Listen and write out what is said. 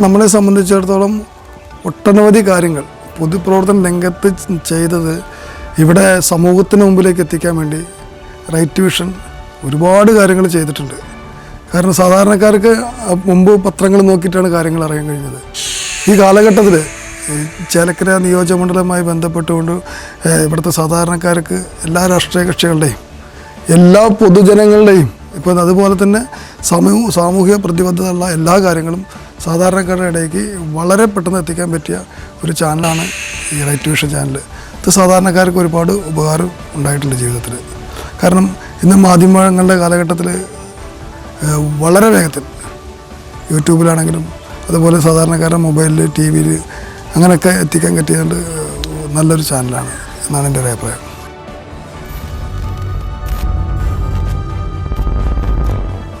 നമ്മളെ സംബന്ധിച്ചിടത്തോളം ഒട്ടനവധി കാര്യങ്ങൾ പൊതുപ്രവർത്തന രംഗത്ത് ചെയ്തത് ഇവിടെ സമൂഹത്തിന് മുമ്പിലേക്ക് എത്തിക്കാൻ വേണ്ടി റൈറ്റ് വിഷൻ ഒരുപാട് കാര്യങ്ങൾ ചെയ്തിട്ടുണ്ട്. കാരണം സാധാരണക്കാർക്ക് മുമ്പ് പത്രങ്ങൾ നോക്കിയിട്ടാണ് കാര്യങ്ങൾ അറിയാൻ കഴിഞ്ഞത്. ഈ കാലഘട്ടത്തിൽ ചേലക്കര നിയോജകമണ്ഡലവുമായി ബന്ധപ്പെട്ടുകൊണ്ട് ഇവിടുത്തെ സാധാരണക്കാർക്ക് എല്ലാ രാഷ്ട്രീയ കക്ഷികളുടെയും എല്ലാ പൊതുജനങ്ങളുടെയും ഇപ്പം അതുപോലെ തന്നെ സമൂഹ സാമൂഹിക പ്രതിബദ്ധതയുള്ള എല്ലാ കാര്യങ്ങളും സാധാരണക്കാരുടെ ഇടയ്ക്ക് വളരെ പെട്ടെന്ന് എത്തിക്കാൻ പറ്റിയ ഒരു ചാനലാണ് ഈ റൈറ്റ് വിഷൻ ചാനൽ ഇത് സാധാരണക്കാർക്ക് ഒരുപാട് ഉപകാരം ഉണ്ടായിട്ടുണ്ട് ജീവിതത്തിൽ കാരണം ഇന്ന് മാധ്യമങ്ങളുടെ കാലഘട്ടത്തിൽ വളരെ വേഗത്തിൽ യൂട്യൂബിലാണെങ്കിലും അതുപോലെ സാധാരണക്കാരുടെ മൊബൈലിൽ ടി വിയിൽ അങ്ങനെയൊക്കെ എത്തിക്കാൻ പറ്റിയതുകൊണ്ട് നല്ലൊരു ചാനലാണ് എന്നാണ് എന്റെ ഒരു അഭിപ്രായം.